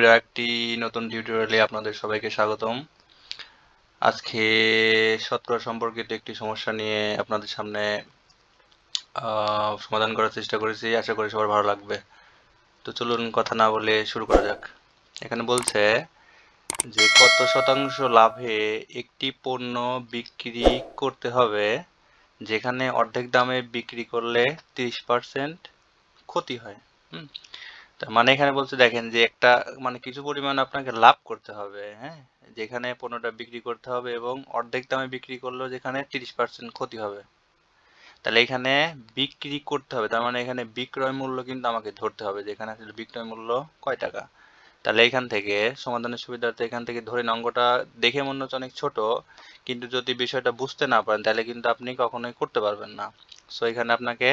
ছবির একটি নতুন টিউটোরিয়ালে আপনাদের সবাইকে স্বাগতম। আজকে শতকরা সম্পর্কিত একটি সমস্যা নিয়ে আপনাদের সামনে সমাধান করার চেষ্টা করেছি। আশা করি সবার ভালো লাগবে। তো চলুন কথা না বলে শুরু করা যাক। এখানে বলছে যে, কত শতাংশ লাভে একটি পণ্য বিক্রি করতে হবে, যেখানে অর্ধেক দামে বিক্রি করলে তিরিশ পার্সেন্ট ক্ষতি হয়। হুম? তার মানে এখানে বলছে দেখেন যে একটা মানে কিছু পরিমাণ আপনাকে লাভ করতে হবে হ্যাঁ? যেখানে পণ্যটা বিক্রি করতে হবে এবং অর্ধেক দামে বিক্রি করলেও যেখানে তিরিশ পার্সেন্ট ক্ষতি হবে। তাহলে এখানে বিক্রি করতে হবে, তার মানে এখানে বিক্রয় মূল্য কিন্তু আমাকে ধরতে হবে, যেখানে আসলে বিক্রয় মূল্য কয় টাকা? তাহলে এখান থেকে সমাধানের সুবিধার্থে এখান থেকে ধরে অঙ্কটা দেখে মনে হচ্ছে অনেক ছোট, কিন্তু যদি বিষয়টা বুঝতে না পারেন তাহলে কিন্তু আপনি কখনোই করতে পারবেন না। সো এখানে আপনাকে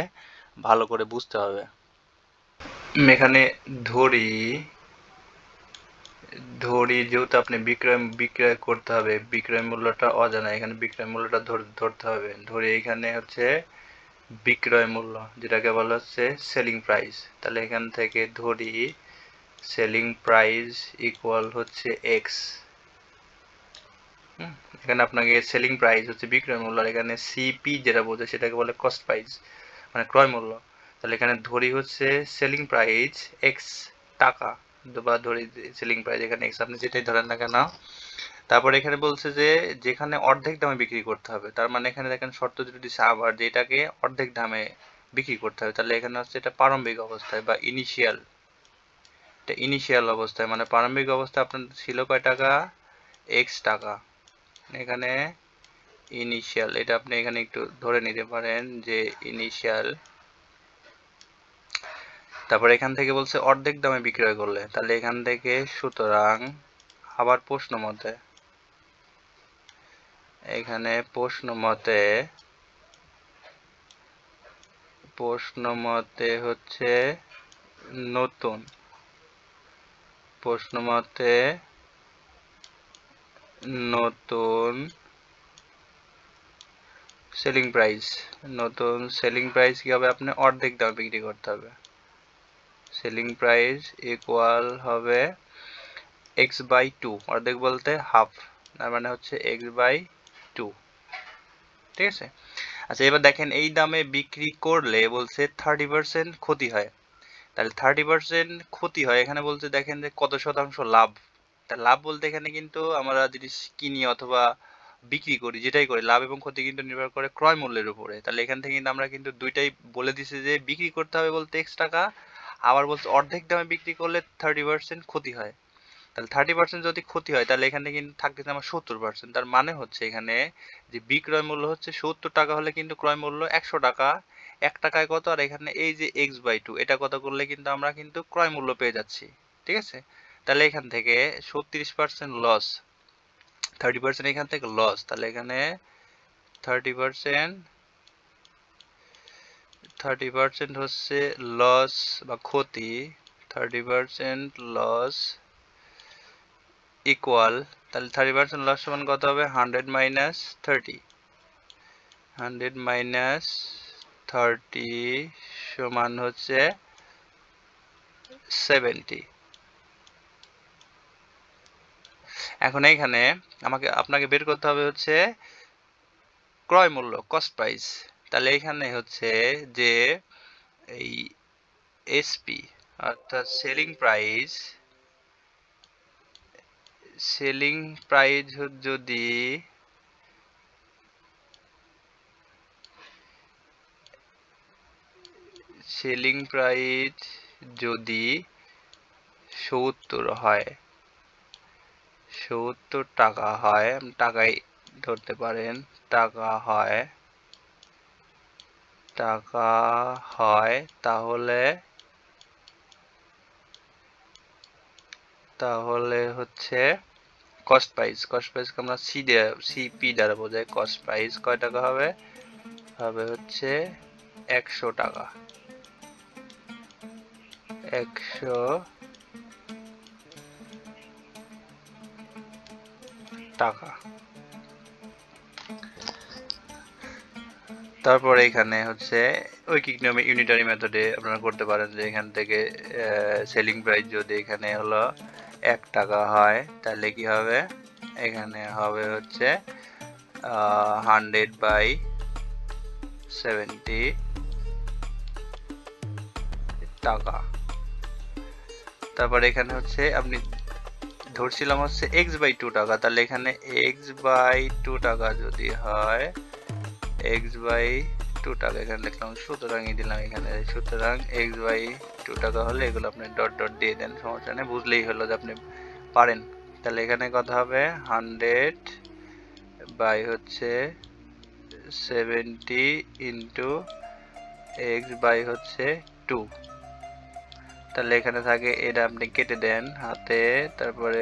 ভালো করে বুঝতে হবে। এখানে ধরি ধরি যেহেতু আপনি বিক্রয় বিক্রয় করতে হবে, বিক্রয় মূল্যটা অজানা, এখানে বিক্রয় মূল্যটা ধর- ধরতে হবে। ধরে এখানে হচ্ছে বিক্রয় মূল্য, যেটাকে বলা হচ্ছে সেলিং প্রাইস তাহলে এখান থেকে ধরি সেলিং প্রাইস ইকুয়াল হচ্ছে এক্স এখানে আপনাকে সেলিং প্রাইস হচ্ছে বিক্রয় মূল্য, আর এখানে সিপি যেটা বোঝে সেটাকে বলে কস্ট প্রাইস মানে ক্রয় মূল্য। তাহলে এখানে ধরি হচ্ছে সেলিং প্রাইস এক্স টাকা। বা ধরি সেলিং প্রাইস এখানে এক্স আপনি যেটাই ধরেন না কেন, তারপরে এখানে বলছে যে, যেখানে অর্ধেক দামে বিক্রি করতে হবে, তার মানে এখানে দেখেন শর্ত দুটো দিচ্ছে আবার যে এটাকে অর্ধেক দামে বিক্রি করতে হবে, তাহলে এখানে হচ্ছে এটা প্রারম্ভিক অবস্থায় বা ইনিশিয়াল এটা ইনিশিয়াল অবস্থায় মানে প্রারম্ভিক অবস্থায় আপনার ছিল কয় টাকা? এক্স টাকা। এখানে ইনিশিয়াল এটা আপনি এখানে একটু ধরে নিতে পারেন যে ইনিশিয়াল তারপর এখান থেকে বলছে, অর্ধেক দামে বিক্রয় করলে। তাহলে এখান থেকে সুতরাং আবার প্রশ্ন মতে, এখানে প্রশ্ন মতে প্রশ্ন মতে হচ্ছে নতুন। প্রশ্ন মতে নতুন সেলিং প্রাইস নতুন সেলিং প্রাইস কি হবে? আপনি অর্ধেক দামে বিক্রি করতে হবে। সেলিং প্রাইস ইকুয়াল হবে এক্স বাই টু অর্ধেক বলতে হাফ তার মানে হচ্ছে এক্স বাই টু ঠিক আছে? আচ্ছা এবার দেখেন, এই দামে বিক্রি করলে বলছে থার্টি পার্সেন্ট ক্ষতি হয়। তাহলে থার্টি পার্সেন্ট ক্ষতি হয়, এখানে বলছে দেখেন যে কত শতাংশ লাভ। তা লাভ বলতে এখানে কিন্তু আমরা যদি কিনি অথবা বিক্রি করি, যেটাই করি, লাভ এবং ক্ষতি কিন্তু নির্ভর করে ক্রয় মূল্যের উপরে। তাহলে এখান থেকে কিন্তু আমরা কিন্তু দুইটাই বলে দিছি যে বিক্রি করতে হবে বলতে এক্স টাকা আবার বলছে, অর্ধেক দামে বিক্রি করলে থার্টি পার্সেন্ট ক্ষতি হয়। তাহলে থার্টি পার্সেন্ট যদি ক্ষতি হয়, তাহলে এখানে কিন্তু থাকতেছে আমার সত্তর পার্সেন্ট তার মানে হচ্ছে এখানে যে বিক্রয় মূল্য হচ্ছে সত্তর টাকা হলে কিন্তু ক্রয় মূল্য একশো টাকা। এক টাকায় কত? আর এখানে এই যে এক্স বাই টু এটা কত করলে কিন্তু আমরা কিন্তু ক্রয় মূল্য পেয়ে যাচ্ছি। ঠিক আছে? তাহলে এখান থেকে সত্তিরিশ পার্সেন্ট লস থার্টি পার্সেন্ট এখান থেকে লস তাহলে এখানে থার্টি পার্সেন্ট থার্টি পার্সেন্ট হচ্ছে লস বা ক্ষতি থার্টি পার্সেন্ট লস ইকুয়াল তাহলে থার্টি পার্সেন্ট লস সমান কত হবে? Hundred minus thirty hundred minus thirty সমান হচ্ছে সেভেন্টি এখন এইখানে আমাকে, আপনাকে বের করতে হবে হচ্ছে ক্রয় মূল্য কস্ট প্রাইস তাহলে এখানে হচ্ছে যে এই এসপি অর্থাৎ সেলিং প্রাইস সেলিং প্রাইস যদি সেলিং প্রাইস যদি সত্তর হয়, সত্তর টাকা হয়, টাকায় ধরতে পারেন, টাকা হয় টাকা হয়, তাহলে তাহলে হচ্ছে কস্ট প্রাইস কস্ট প্রাইস আমরা সি দিয়ে সিপি দ্বারা বোঝাই। কস্ট প্রাইস কয় টাকা হবে? হবে হচ্ছে একশো টাকা। একশো টাকা। তারপর এখানে হচ্ছে ঐকিক নিয়মে ইউনিটারি মেথডে আপনারা করতে পারেন যে এখান থেকে সেলিং প্রাইস যদি এখানে হলো এক টাকা হয়, তাহলে কি হবে? এখানে হবে হচ্ছে হান্ড্রেড বাই সেভেন্টি টাকা। তারপর এখানে হচ্ছে আপনি ধরছিলাম হচ্ছে এক্স বাই টু টাকা, তাহলে এখানে এক্স বাই টু টাকা যদি হয় এক্স বাই টু টাকা, এখানে লিখলাম, সুতরাং দিলাম এখানে। সুতরাং এক্স বাই টু টাকা হলে এগুলো আপনি ডট ডট দিয়ে দেন, সমস্যা নেই, বুঝলেই হলো যে আপনি পারেন। তাহলে এখানে কথা হবে হান্ড্রেড বাই হচ্ছে সেভেন্টি ইন্টু এক্স বাই হচ্ছে টু তাহলে এখানে থাকে, এটা আপনি কেটে দেন হাতে, তারপরে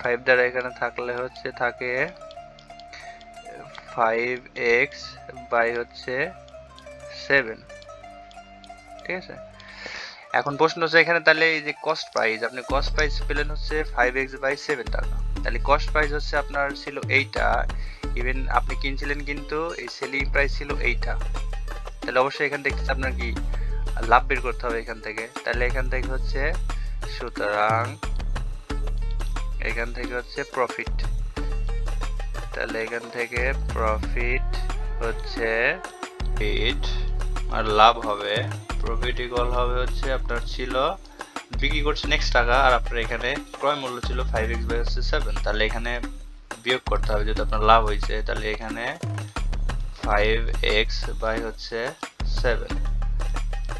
ফাইভ দ্বারা এখানে থাকলে হচ্ছে থাকে ফাইভ এক্স বাই হচ্ছে সেভেন ঠিক আছে? এখন প্রশ্ন হচ্ছে এখানে তাহলে এই যে কস্ট প্রাইস আপনি কস্ট প্রাইস পেলেন হচ্ছে ফাইভ এক্স বাই সেভেন টাকা। তাহলে কস্ট প্রাইস হচ্ছে আপনার ছিল এইটা ইভেন আপনি কিনছিলেন কিন্তু এই সেলিং প্রাইস ছিল এইটা। তাহলে অবশ্যই এখান থেকে আপনার কি লাভ বের করতে হবে এখান থেকে। তাহলে এখান থেকে হচ্ছে সুতরাং এখান থেকে হচ্ছে প্রফিট তাহলে এখান থেকে প্রফিট হচ্ছে ইট আর লাভ হবে। প্রফিট ইকুয়াল হবে হচ্ছে আপনার ছিল, বিক্রি করছেন এক্স টাকা, আর আপনার এখানে ক্রয় মূল্য ছিল ফাইভ এক্স বাই হচ্ছে সেভেন তাহলে এখানে বিয়োগ করতে হবে, যেহেতু আপনার লাভ হয়েছে, তাহলে এখানে ফাইভ এক্স বাই হচ্ছে সেভেন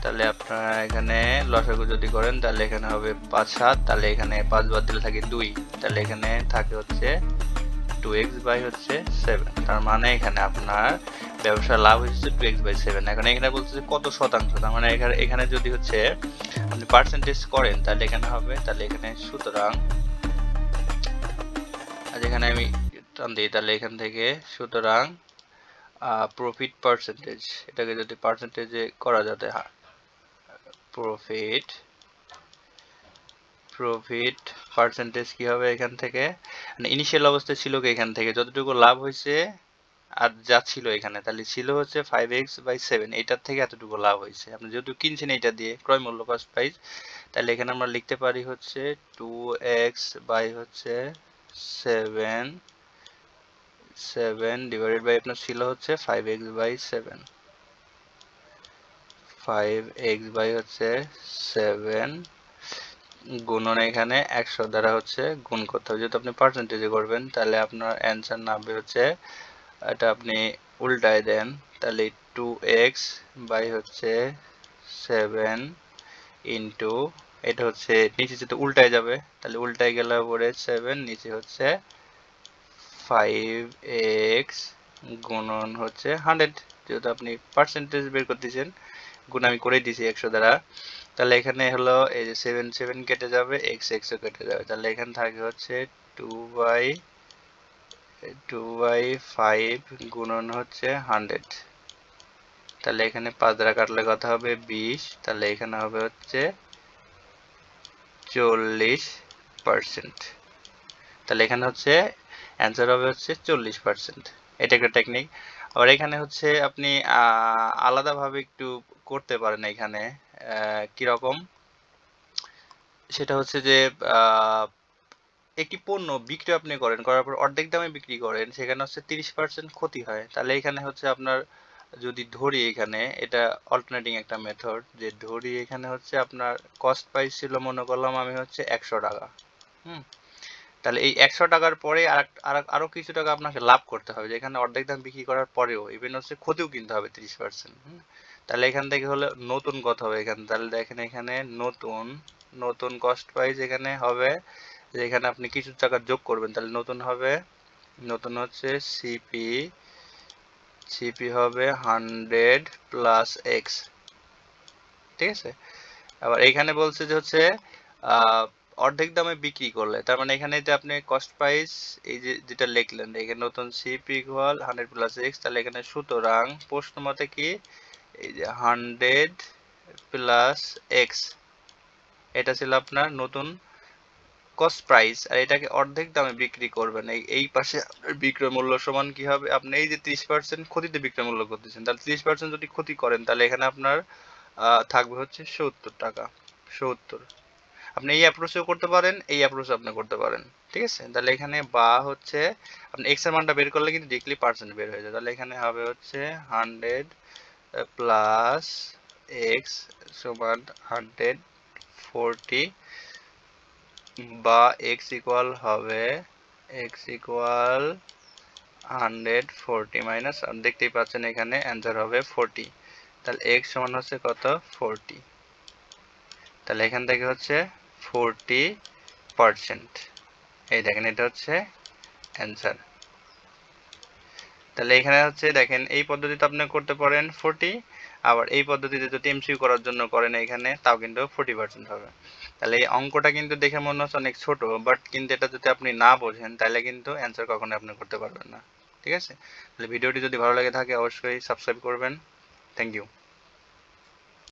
তাহলে আপনারা এখানে লসাগু যদি করেন, তাহলে এখানে হবে পাঁচ সাত, তাহলে এখানে পাঁচ বার দিলে থাকে দুই। তাহলে এখানে থাকে হচ্ছে টু এক্স বাই হচ্ছে সেভেন তার মানে এখানে আপনার ব্যবসা লাভ হচ্ছে টু এক্স বাই সেভেন এখন এখানে বলছে কত শতাংশ? তার মানে এখানে এখানে যদি হচ্ছে আপনি পার্সেন্টেজ করেন, তাহলে এখানে হবে তাহলে এখানে সুতরাং আজ এখানে আমি টান দিই, তাহলে এখান থেকে সুতরাং প্রফিট পার্সেন্টেজ এটাকে যদি পার্সেন্টেজে করা যাতে প্রফিট প্রফিট পার্সেন্টেজ কি হবে এখান থেকে? মানে ইনিশিয়াল অবস্থায় ছিল কি এখান থেকে? যতটুকু লাভ হয়েছে আর যা ছিল এখানে, তাহলে ছিল হচ্ছে ফাইভ এক্স বাই সেভেন এইটার থেকে এতটুকু লাভ হয়েছে। আপনি যেহেতু কিনছেন এইটা দিয়ে, ক্রয় মূল্য কস্ট প্রাইস তাহলে এখানে আমরা লিখতে পারি হচ্ছে টু এক্স বাই হচ্ছে সেভেন সেভেন ডিভাইডেড বাই আপনার ছিল হচ্ছে five x by seven five x by হচ্ছে সেভেন গুণন এখানে একশো দ্বারা হচ্ছে গুণ করতে হবে। যেহেতু আপনি পার্সেন্টেজে করবেন, তাহলে আপনার অ্যান্সার নামবে হচ্ছে, এটা আপনি উল্টায় দেন। তাহলে টু এক্স বাই হচ্ছে সেভেন ইন্টু এটা হচ্ছে নিচে যেহেতু উল্টায় যাবে, তাহলে উল্টায় গেলে পরে সেভেন নিচে হচ্ছে ফাইভ এক্স গুণন হচ্ছে হান্ড্রেড যেহেতু আপনি পার্সেন্টেজ বের করতেছেন গুণ আমি করে দিয়েছি একশো দ্বারা, তাহলে এখানে হলো এই যে সেভেন সেভেন কেটে যাবে এক্স এক্সও কেটে যাবে। তাহলে এখানে থাকে হচ্ছে two by two by five গুণন হচ্ছে হান্ড্রেড তাহলে এখানে পাঁচ দ্বারা কাটলে কথা হবে? বিশ। তাহলে এখানে হবে হচ্ছে চল্লিশ পার্সেন্ট তাহলে এখানে হচ্ছে অ্যান্সার হবে হচ্ছে চল্লিশ পার্সেন্ট এটা একটা টেকনিক আবার এখানে হচ্ছে আপনি আলাদাভাবে একটু করতে পারেন এখানে কীরকম? সেটা হচ্ছে যে একটি পণ্য বিক্রি আপনি করেন, করার পর অর্ধেক দামে বিক্রি করেন, সেখানে হচ্ছে তিরিশ পার্সেন্ট ক্ষতি হয়। তাহলে এখানে হচ্ছে আপনার যদি ধরি এখানে, এটা অল্টারনেটিং একটা মেথড যে ধরি এখানে হচ্ছে আপনার কস্ট প্রাইস ছিল মনে করলাম আমি হচ্ছে একশো টাকা, হুম? তাহলে এই একশো টাকার পরে আর আরও কিছু টাকা আপনাকে লাভ করতে হবে, যেখানে অর্ধেক দাম বিক্রি করার পরেও ইভেন হচ্ছে ক্ষতিও কিনতে হবে তিরিশ পার্সেন্ট তাহলে এখান থেকে হলে নতুন কথা হবে এখানে, তাহলে দেখেন এখানে নতুন নতুন কস্ট প্রাইস এখানে হবে, যেখানে আপনি কিছু টাকা যোগ করবেন, তাহলে নতুন হবে, নতুন হচ্ছে সিপি সিপি হবে হান্ড্রেড প্লাস এক্স ঠিক আছে? আবার এখানে বলছে যে হচ্ছে অর্ধেক দামে বিক্রি করলে। তার মানে এখানে যে আপনি কস্ট প্রাইস এই যে যেটা লিখলেন এখানে নতুন CP equal hundred plus x তাহলে এখানে সুতরাং প্রশ্ন মতে কি? এই যে হান্ড্রেড প্লাস এক্স এটা ছিল আপনার নতুন কস্ট প্রাইস আর এটাকে অর্ধেক দামে বিক্রি করবেন। এই এই পাশে বিক্রয় মূল্য সমান কি হবে? আপনি এই যে ত্রিশ পার্সেন্ট ক্ষতিতে বিক্রয় মূল্য করতেছেন, তাহলে ত্রিশ পার্সেন্ট যদি ক্ষতি করেন, তাহলে এখানে আপনার থাকবে হচ্ছে সত্তর টাকা, সত্তর। আপনি এই অ্যাপ্রোচেও করতে পারেন, এই অ্যাপ্রোচে আপনি করতে পারেন। ঠিক আছে? তাহলে এখানে বা হচ্ছে, আপনি এক্সের মানটা বের করলে কিন্তু ডিরেক্টলি পার্সেন্ট বের হয়ে যায়। তাহলে এখানে হবে হচ্ছে হান্ড্রেড প্লাস এক্স সমান হান্ড্রেড ফোরটি বা এক্স ইকুয়াল হবে x equal hundred forty minus দেখতেই পাচ্ছেন এখানে অ্যান্সার হবে ফোরটি তাহলে এক্স সমান হচ্ছে কত? ফোরটি তাহলে এখান থেকে হচ্ছে ফোরটি পারসেন্ট। এই দেখেন, এটা হচ্ছে অ্যান্সার। তাহলে এখানে হচ্ছে দেখেন, এই পদ্ধতিতে আপনি করতে পারেন ফোরটি, আবার এই পদ্ধতিতে যদি এমসিউ করার জন্য করেন এখানে, তাও কিন্তু ফোরটি পার্সেন্ট হবে। তাহলে এই অঙ্কটা কিন্তু দেখে মনে হচ্ছে অনেক ছোট, বাট কিন্তু এটা যদি আপনি না বোঝেন, তাহলে কিন্তু অ্যান্সার কখনো আপনি করতে পারবেন না। ঠিক আছে? তাহলে ভিডিওটি যদি ভালো লাগে থাকে, অবশ্যই সাবস্ক্রাইব করবেন। Thank you.